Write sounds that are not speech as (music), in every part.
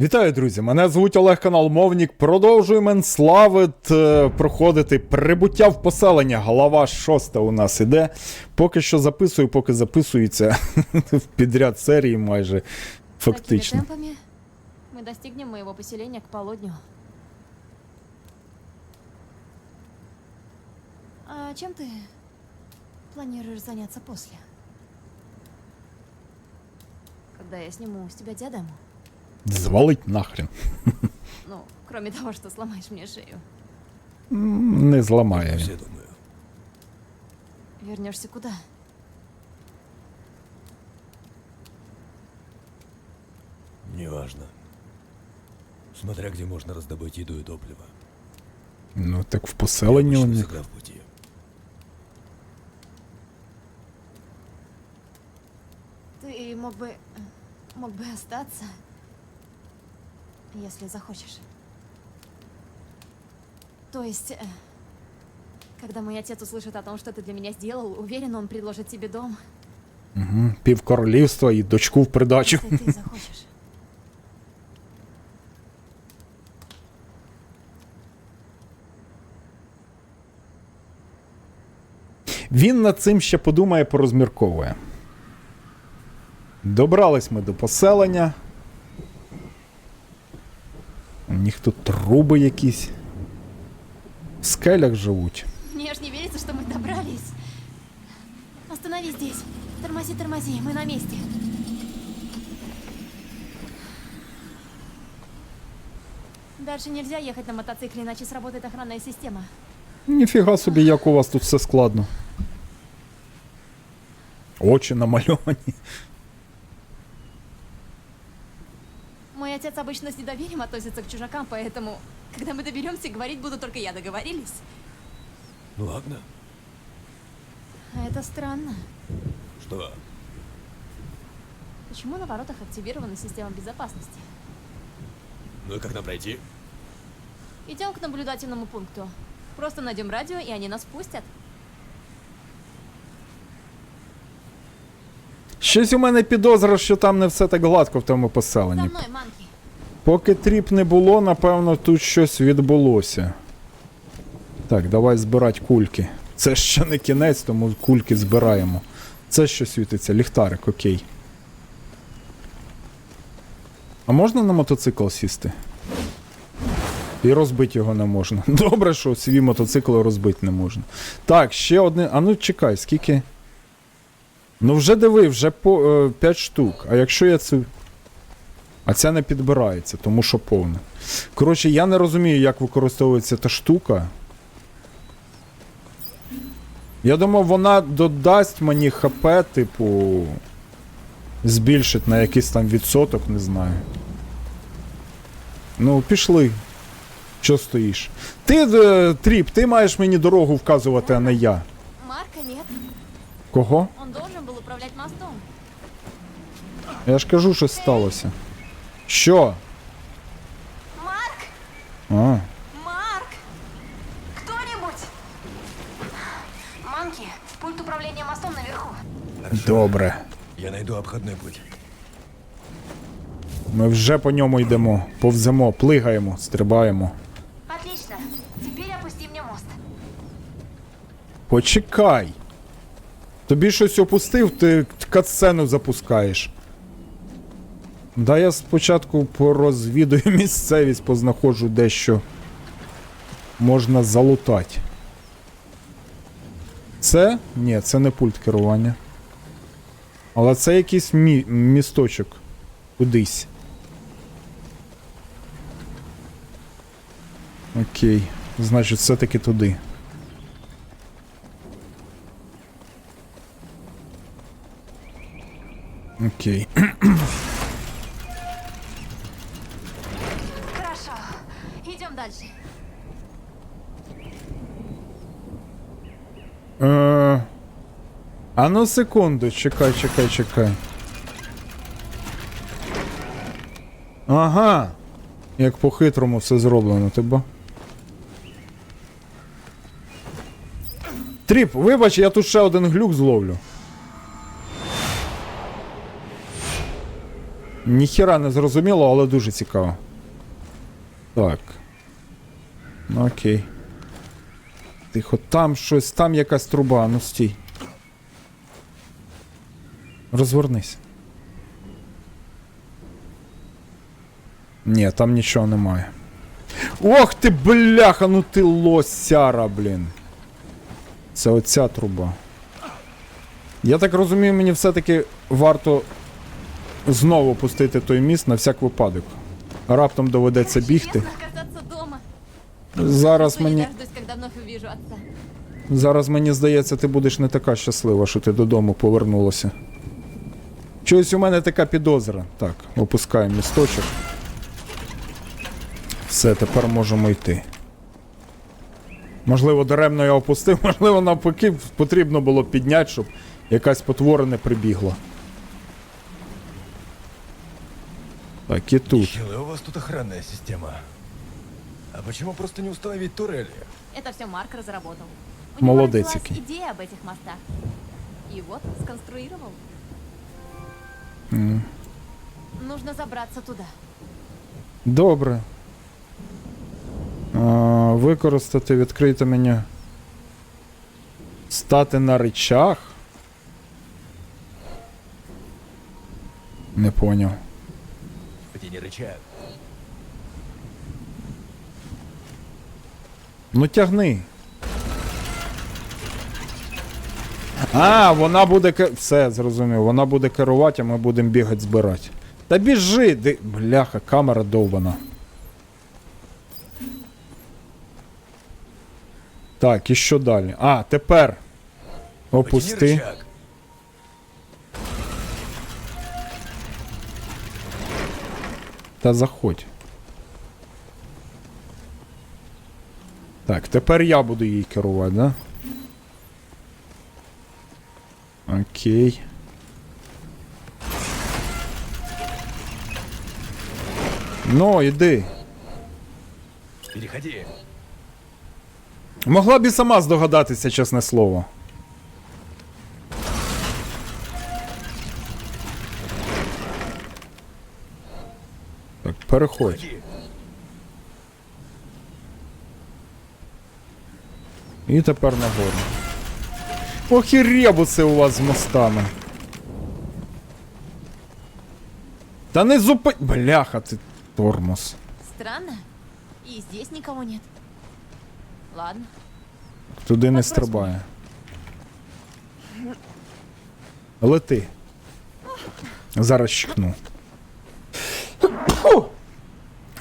Вітаю, друзі! Мене звуть Олег Канал Мовнік. Продовжуємо Енславит е, проходити прибуття в поселення. Глава шоста у нас іде. Поки що записую, поки записується (laughs) підряд серії майже фактично. Такими темпами мы достигнем моего поселения к полудню. А чем ты планируешь заняться после? Когда я сниму с тебя диадему? Звалить нахрен. Ну, кроме того, что сломаешь мне шею. М, Не зламає він. Все думаю. Вернешься куда? Неважно. Смотря где можно раздобыть еду и топливо. Ну так в поселенні у Обычно них. всегда в пути. Ты мог бы... мог бы остаться, если захочешь. То есть, э, когда мой отец услышит о том, что ты для меня сделал, уверен, он предложит тебе дом, Угу. Пів королівства і дочку в придачу. если ты захочешь. Він над цим ще подумає, порозмірковує. Добрались ми до поселення. них тут труби якісь. В скелях живуть. Мне ж не верится, что мы добрались. Остановись здесь. Тормози, тормози, мы на месте. Дальше нельзя ехать на мотоцикле, иначе сработает охранная система. Ніфіга собі, як у вас тут все складно. Очі намальовані. Мой отец обычно с недоверием относится к чужакам, поэтому, когда мы доберемся, говорить буду только я, договорились? Ну ладно. А это странно. Что? Почему на воротах активирована система безопасности? Ну и как нам пройти? Идем к наблюдательному пункту. Просто найдем радио, и они нас пустят. Щось у мене підозра, що там не все так гладко в тому За поселенні. мной, манки. Поки тріп не було, напевно, тут щось відбулося. Так, давай збирати кульки. Це ще не кінець, тому кульки збираємо. Це що світиться? Ліхтарик, окей. А можна на мотоцикл сісти? І розбити його не можна. (laughs) Добре, що свій мотоцикл розбити не можна. Так, ще одне. А ну чекай, скільки. Ну вже диви, вже по е, 5 штук. А якщо я це. А ця не підбирається, тому що повне. Коротше, я не розумію, як використовується та штука. Я думав, вона додасть мені ХП, типу. Збільшить на якийсь там відсоток, не знаю. Ну, пішли. Що стоїш? Ти, е, Тріп, ти маєш мені дорогу вказувати, а не я. Марка нет. Кого? Он должен был управлять мостом. Я ж кажу, що сталося. Що? Марк! А. Марк! Кто-нибудь! Манки, пульт управления мостом наверху. Добре. Я найду обходной путь. Ми вже по ньому йдемо, повземо, плигаємо, стрибаємо. Отлично. Теперь опусти мне мост. Почекай. Тобі щось опустив, ти катсцену запускаєш. Да я спочатку порозвідую (laughs) місцевість, познаходжу дещо можна залутати. Це? Ні, це не пульт керування. Але це якийсь мі- місточок. Кудись. Окей. Значить, все-таки туди. Окей. (clears throat) а ну секунду, чекай, чекай, чекай. Ага. Як по-хитрому все зроблено, ти ба. Тріп, вибач, я тут ще один глюк зловлю. Ніхіра не зрозуміло, але дуже цікаво. Так. Ну окей. Тихо, там щось, там якась труба, ну стій. Розвернись. Ні, там нічого немає. Ох ти, бляха, ну ти лосяра, блін. Це оця труба. Я так розумію, мені все-таки варто знову пустити той міст на всяк випадок. Раптом доведеться бігти. Зараз мені. Зараз мені здається, ти будеш не така щаслива, що ти додому повернулася. Чогось у мене така підозра. Так, опускаємо місточок. Все, тепер можемо йти. Можливо, даремно я опустив, (laughs) можливо, навпаки, потрібно було підняти, щоб якась потвора не прибігла. Так, і тут. Нихилая у вас тут охранная система. А почему просто не установить турели? Это все Марк разработал. У него Молодец родилась який. идея об этих мостах. И вот, сконструировал. Нужно забраться туда. Добре. А, використати відкрите меню. Стати на речах. Не поняв. Потяни рычаг. Ну тягни. А, вона буде ке- Все, зрозумів. Вона буде керувати, а ми будемо бігати збирати. Та біжи! Ди... Бляха, камера довбана. Так, і що далі? А, тепер. Опусти. Та заходь. Так, тепер я буду їй керувати, да? Окей. Ну, іди. Переходи. Могла б і сама здогадатися, чесне слово. Так, переходь. І тепер нагору. Ох і ребуси у вас з мостами. Та не зупи... Бляха, ти тормоз. Странно. И здесь никого нет. Ладно. Туди не стрибає. Лети. Зараз щикну.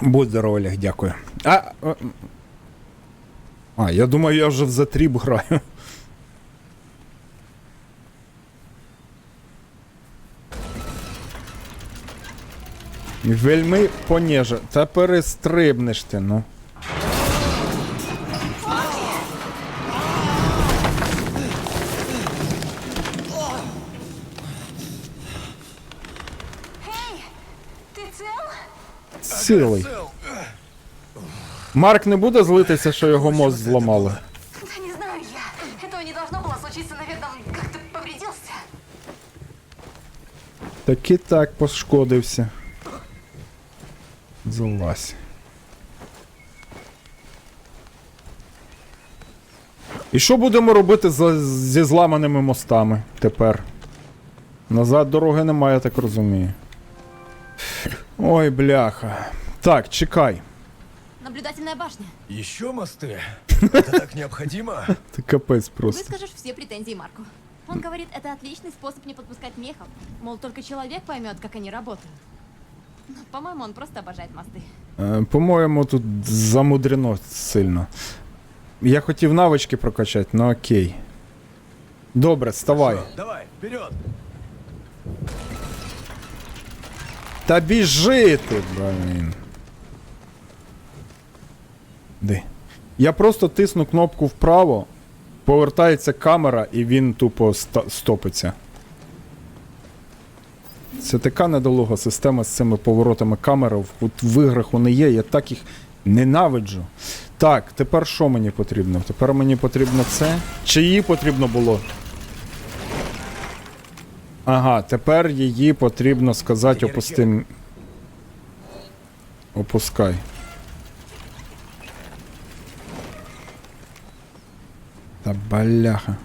Будь здоров, Олег, дякую. А, а, а, я думаю, я вже в затріб граю. Вельми понеже. Та перестрибнеш ти, ну. Ты цел? Цілий. Марк не буде злитися, що його мозк зламали. Да не знаю я. Этого не должно было случиться, наверное, он как-то повредился. Так і так пошкодився. Залазь. І що будемо робити за- зі зламаними мостами тепер? Назад дороги немає, я так розумію. Ой, бляха. Так, чекай. Наблюдательная башня. Еще мосты? (laughs) Это так необходимо? Ти капець просто. Выскажешь все претензии Марку. Он говорит, это отличный способ не подпускать мехов. Мол, только человек поймет, как они работают. По-моему, он просто обожает мосты. Е, По-моєму, тут замудрено сильно. Я хотів навички прокачати, ну окей. Добре, вставай. Давай, вперед! Та біжи ти, блін. Де? Я просто тисну кнопку вправо, повертається камера і він тупо ста- стопиться. Це така недолуга система з цими поворотами камери. От в іграх вони є, я так їх ненавиджу. Так, тепер що мені потрібно? Тепер мені потрібно це. Чи її потрібно було? Ага, тепер її потрібно сказати опусти. Опускай. Та баляха.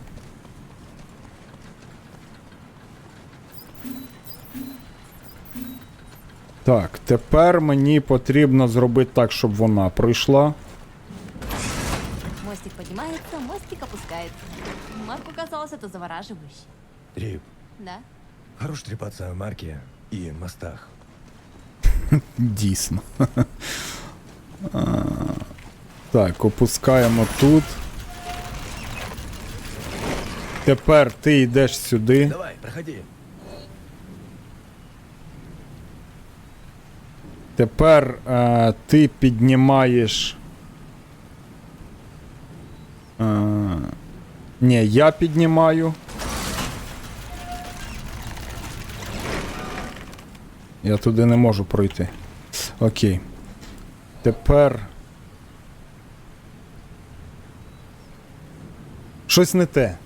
Так, тепер мені потрібно зробити так, щоб вона пройшла. Мостик поднимается, мостик опускается. Марку казалось это завораживающе. Трип, Да? хорош трепаться о марке и мостах. Дійсно. А, Так, опускаємо тут. Тепер ти йдеш сюди. Давай, проходи. Тепер е, ти піднімаєш. Е, ні, я піднімаю. Я туди не можу пройти. Окей. Тепер. Щось не те.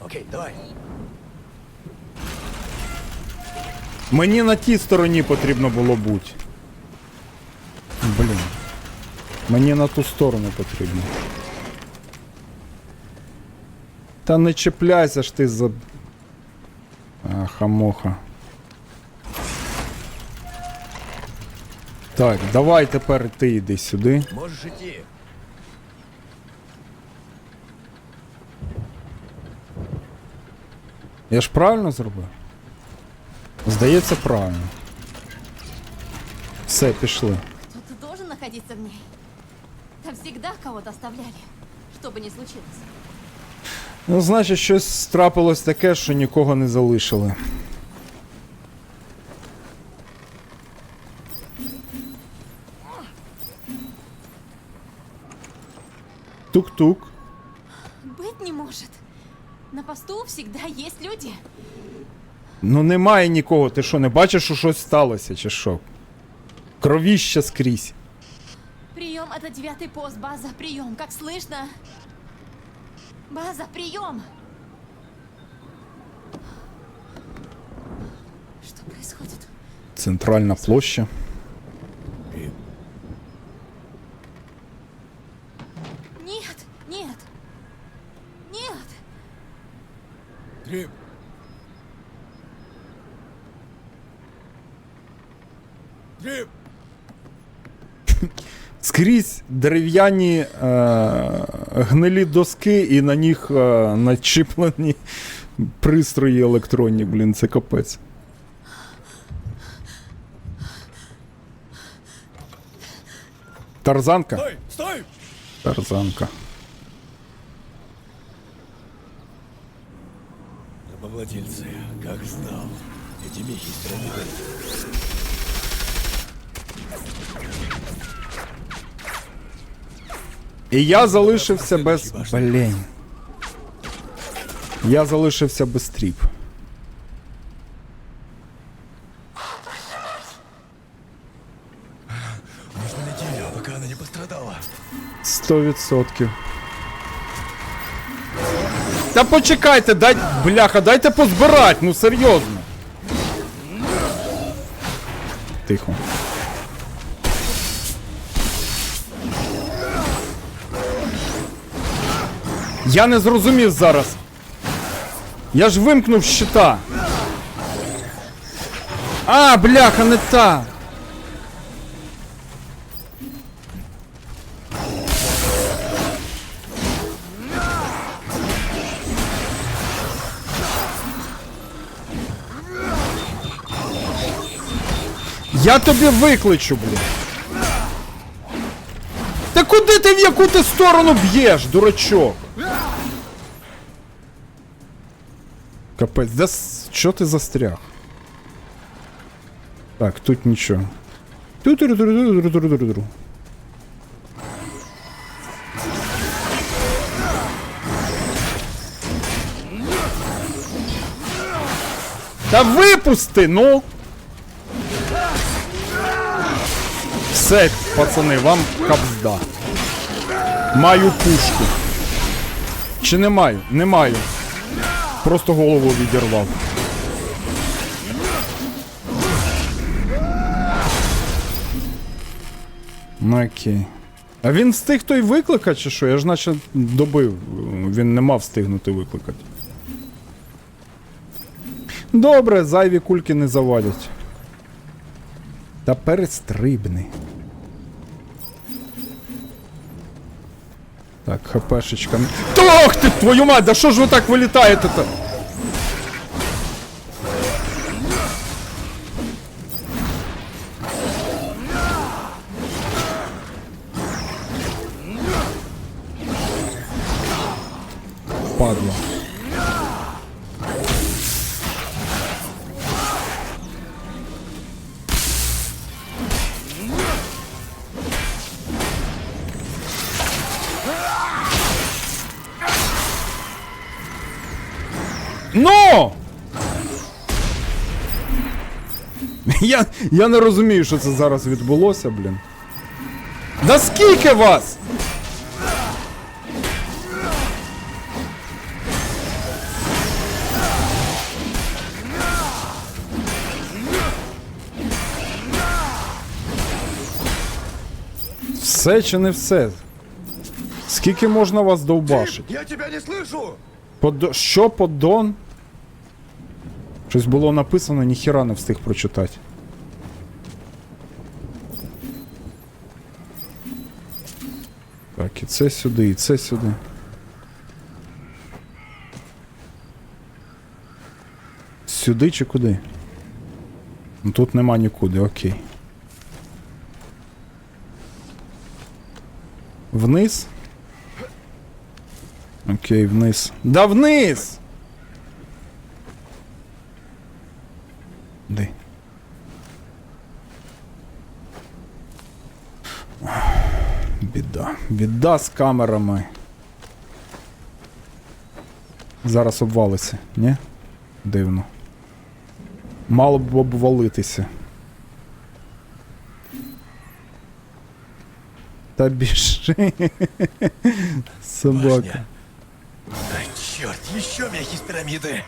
Окей, давай. Мені на тій стороні потрібно було бути. Блін. Мені на ту сторону потрібно. Та не чіпляйся ж ти за. А, хамоха. Так, давай тепер ти йди сюди. Можешь идти. Я ж правильно зробив? Здається, правильно. Все, пішли. Кто-то должен находиться в ней. Там всегда кого-то оставляли. Что бы ни случилось. Ну, значить, щось трапилось таке, що нікого не залишили. Тук-тук. Быть не может. На посту всегда есть люди. Ну немає нікого. Ти що, не бачиш, що щось сталося, чи що? Кровіще скрізь. Прием, это девятый пост, база, прием, как слышно? База, прием! Что происходит? Центральна площа. Дерев'яні е, гнилі доски і на них е, начіплені пристрої електронні, блін, це капець. Тарзанка? Стой, стой! Тарзанка. Рабовладельцы, как знал. Эти мехи стреляют. І я залишився без. Блін. Я залишився без тріп. Сто відсотків. Та почекайте, дай. Бляха, дайте позбирать, ну серйозно. Тихо. Я не зрозумів зараз. Я ж вимкнув щита. А, бляха, не та. Я тобі викличу, блін. Та куди ти в яку ти сторону б'єш, дурачок? Капець, де с- що ти застряг? Так, тут нічого. Ту-ту-ру-ту-ру-ту-ру-ту-ру-ту-ру. Та випусти, ну! Все, пацани, вам капзда. Маю пушку. Чи не маю? Не маю. Просто голову відірвав. Ну окей. А він встиг той викликати, чи що? Я ж наче добив. Він не мав встигнути викликати. Добре, зайві кульки не завадять. Та перестрибни. Так, хпшечка. Ох ти, твою мать, да що ж ви так вилітаєте-то? Я, не розумію, що це зараз відбулося, блін. Да скільки вас? Все чи не все? Скільки можна вас довбашить? Я тебя не слышу! Подо... Що поддон? Щось було написано, ніхіра не встиг прочитати. Так, і це сюди, і це сюди. Сюди чи куди? Ну, Тут нема нікуди, окей. Вниз? Окей, вниз. Да вниз! Де? Біда. З камерами. Зараз обвалиться, ні? Дивно. Мало б обвалитися. Та біжи. (laughs) Собака. Ай, черт, мехи из пирамиды!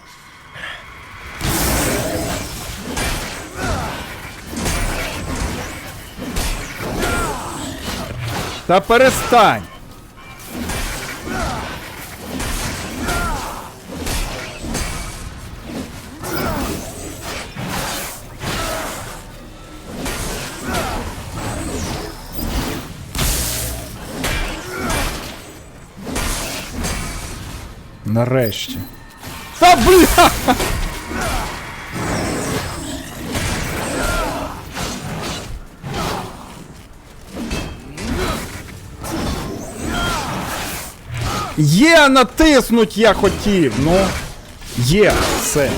Та перестань! Нарешті. Та бля! Є, натиснуть я хотів, ну. Є, все.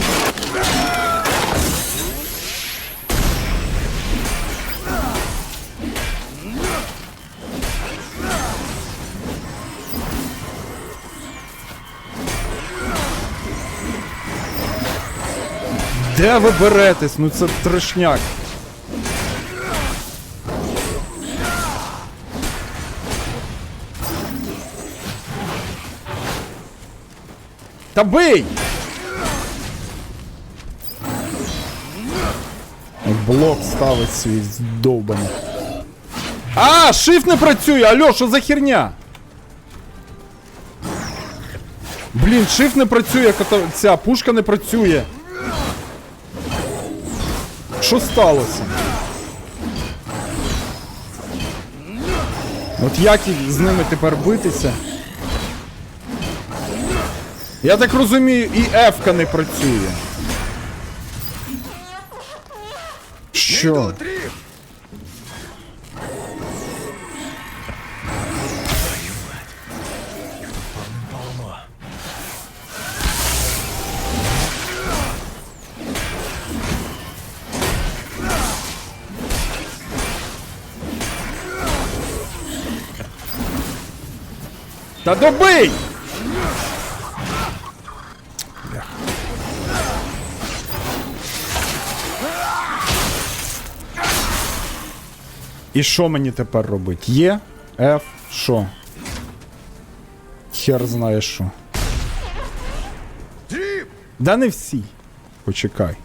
Де ви беретесь? Ну це трешняк. Та бий! Блок ставить свій здовбаний. А, шифт не працює! Алло, що за херня? Блін, шифт не працює, ця пушка не працює. Що сталося? От як з ними тепер битися? Я так розумію, і F-ка не працює. Що? Та добий! І що мені тепер робити? Є, F, що? Хер знає що. Да не всі. Почекай.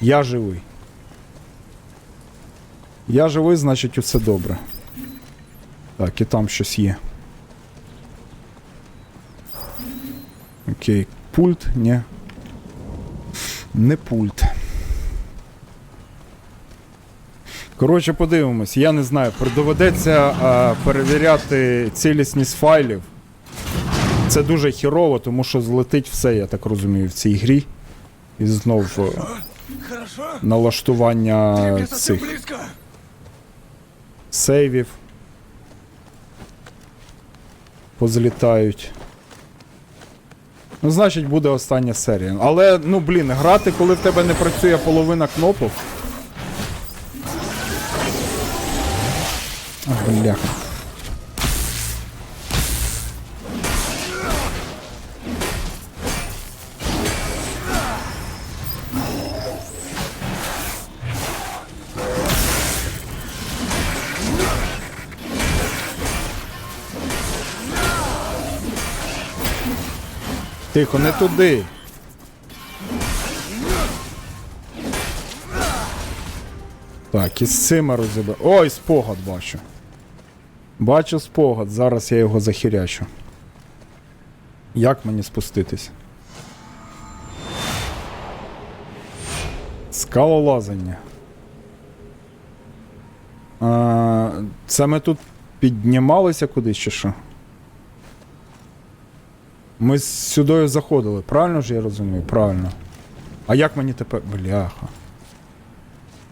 Я живий. Я живий, значить усе добре. Так, і там щось є. Окей, пульт, ні. Не пульт. Коротше, подивимось. Я не знаю, доведеться а, перевіряти цілісність файлів. Це дуже хірово, тому що злетить все, я так розумію, в цій грі. І знов е, налаштування цих сейвів. Позлітають. Ну, значить, буде остання серія. Але, ну блін, грати, коли в тебе не працює половина кнопок. А, бляха. Тихо, не туди. Так, і з цими розібрав. Ой, спогад бачу. Бачу спогад, зараз я його захірячу. Як мені спуститись? Скалолазання. А, це ми тут піднімалися кудись чи що? Ми сюди заходили, правильно ж я розумію? Правильно. А як мені тепер. Бляха.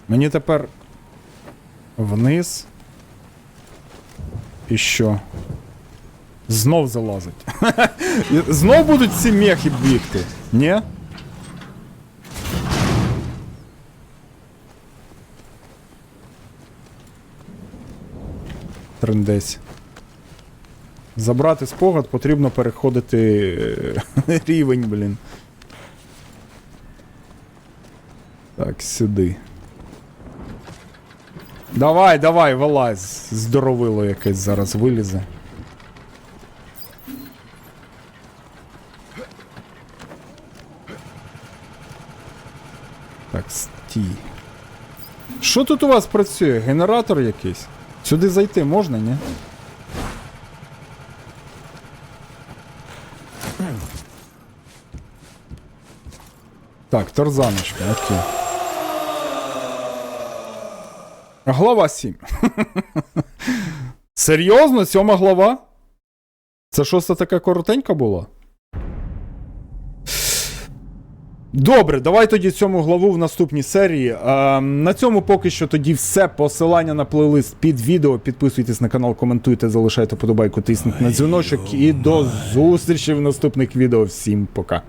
Мені тепер. Вниз. І що? Знов залазить. (laughs) Знов будуть ці мехи бігти. Ні? Трендесь. Забрати спогад потрібно переходити е, (laughs) рівень, блін. Так, сюди. Давай, давай, вилазь. Здоровило якесь зараз вилізе. Так, стій. Що тут у вас працює? Генератор якийсь? Сюди зайти можна, ні? Так, тарзаночка, окей. Глава 7. Серйозно? Сьома глава? Це це така коротенька була? Добре, давай тоді цьому главу в наступній серії. А, на цьому поки що тоді все. Посилання на плейлист під відео. Підписуйтесь на канал, коментуйте, залишайте подобайку, тисніть на дзвіночок. І до зустрічі в наступних відео. Всім пока.